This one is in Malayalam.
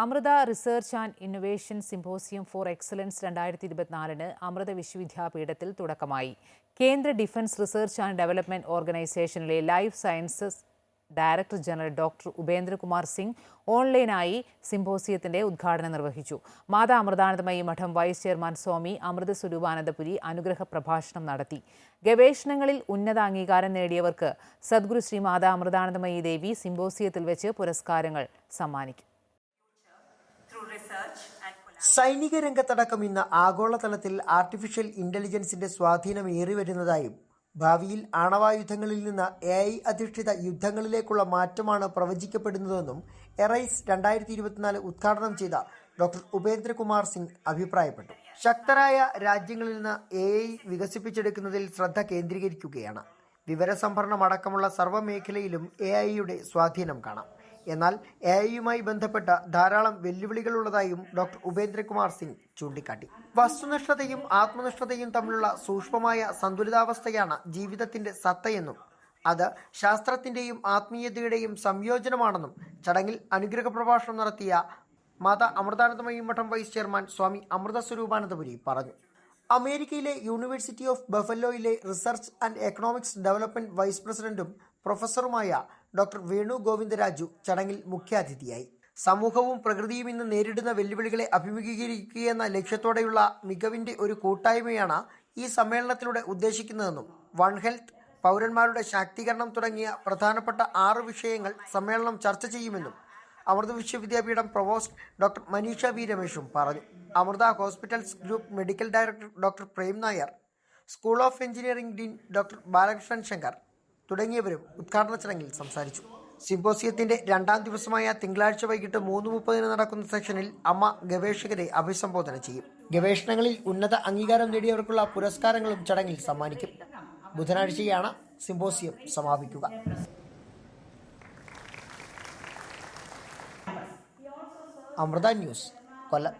Amrita research and innovation symposium for excellence രണ്ടായിരത്തി ഇരുപത്തിനാലിന് അമൃത വിശ്വവിദ്യാപീഠത്തിൽ തുടക്കമായി. കേന്ദ്ര ഡിഫൻസ് റിസർച്ച് ആൻഡ് ഡെവലപ്മെന്റ് ഓർഗനൈസേഷനിലെ life sciences director general doctor Upendrakumar Singh ഓൺലൈനായി സിംപോസിയത്തിന്റെ ഉദ്ഘാടനം നിർവഹിച്ചു. മാതാ അമൃതാനന്ദമയി മഠം വൈസ് ചെയർമാൻ സ്വാമി അമൃത സ്വരൂപാനന്ദപുരി അനുഗ്രഹ പ്രഭാഷണം നടത്തി. ഗവേഷണങ്ങളിൽ ഉന്നത അംഗീകാരം നേടിയവർക്ക് സദ്ഗുരു ശ്രീ മാതാ അമൃതാനന്ദമയി ദേവി സിംപോസിയത്തിൽ വെച്ച് പുരസ്കാരങ്ങൾ സമ്മാനിക്കും. സൈനിക രംഗത്തടക്കം ഇന്ന് ആഗോളതലത്തിൽ ആർട്ടിഫിഷ്യൽ ഇന്റലിജൻസിന്റെ സ്വാധീനം ഏറിവരുന്നതായും ഭാവിയിൽ ആണവായുധങ്ങളിൽ നിന്ന് എ ഐ അധിഷ്ഠിത യുദ്ധങ്ങളിലേക്കുള്ള മാറ്റമാണ് പ്രവചിക്കപ്പെടുന്നതെന്നും എറൈസ് രണ്ടായിരത്തി ഇരുപത്തിനാല് ഉദ്ഘാടനം ചെയ്ത ഡോക്ടർ ഉപേന്ദ്രകുമാർ സിംഗ് അഭിപ്രായപ്പെട്ടു. ശക്തരായ രാജ്യങ്ങളിൽ നിന്ന് എ ഐ വികസിപ്പിച്ചെടുക്കുന്നതിൽ ശ്രദ്ധ കേന്ദ്രീകരിക്കുകയാണ്. വിവരസംഭരണം അടക്കമുള്ള സർവമേഖലയിലും എ ഐയുടെ സ്വാധീനം കാണാം. എന്നാൽ എ ഐയുമായി ബന്ധപ്പെട്ട ധാരാളം വെല്ലുവിളികളുള്ളതായും ഡോക്ടർ ഉപേന്ദ്രകുമാർ സിംഗ് ചൂണ്ടിക്കാട്ടി. വസ്തുനിഷ്ഠതയും ആത്മനിഷ്ഠതയും തമ്മിലുള്ള സൂക്ഷ്മമായ സന്തുലിതാവസ്ഥയാണ് ജീവിതത്തിന്റെ സത്തയെന്നും അത് ശാസ്ത്രത്തിന്റെയും ആത്മീയതയുടെയും സംയോജനമാണെന്നും ചടങ്ങിൽ അനുഗ്രഹ പ്രഭാഷണം നടത്തിയ മാതാ അമൃതാനന്ദമയി മഠം വൈസ് ചെയർമാൻ സ്വാമി അമൃത സ്വരൂപാനന്ദപുരി പറഞ്ഞു. അമേരിക്കയിലെ university of ബഫലോയിലെ research and economics development vice പ്രസിഡന്റും പ്രൊഫസറുമായ ഡോക്ടർ വേണു ഗോവിന്ദരാജു ചടങ്ങിൽ മുഖ്യാതിഥിയായി. സമൂഹവും പ്രകൃതിയും ഇന്ന് നേരിടുന്ന വെല്ലുവിളികളെ അഭിമുഖീകരിക്കുകയെന്ന ലക്ഷ്യത്തോടെയുള്ള മികവിന്റെ ഒരു കൂട്ടായ്മയാണ് ഈ സമ്മേളനത്തിലൂടെ ഉദ്ദേശിക്കുന്നതെന്നും വൺ ഹെൽത്ത് പൗരന്മാരുടെ ശാക്തീകരണം തുടങ്ങിയ പ്രധാനപ്പെട്ട ആറ് വിഷയങ്ങൾ സമ്മേളനം ചർച്ച ചെയ്യുമെന്നും Amrita Vishwavidyapeetham provost doctor Maneesha V. രമേഷും പറഞ്ഞു. Amrita hospitals group medical director doctor Prem Nair school of engineering dean doctor Balakrishnan Shankar തുടങ്ങിയവരും ഉദ്ഘാടന ചടങ്ങിൽ സംസാരിച്ചു. സിംബോസിയത്തിന്റെ രണ്ടാം ദിവസമായ തിങ്കളാഴ്ച വൈകിട്ട് മൂന്ന് മുപ്പതിന് നടക്കുന്ന സെഷനിൽ അമ്മ ഗവേഷകരെ അഭിസംബോധന ചെയ്യും. ഗവേഷണങ്ങളിൽ ഉന്നത അംഗീകാരം നേടിയവർക്കുള്ള പുരസ്കാരങ്ങളും ചടങ്ങിൽ സമ്മാനിക്കും. ബുധനാഴ്ചയാണ് സിംബോസിയം സമാപിക്കുക. അമൃത ന്യൂസ് കൊല്ലം.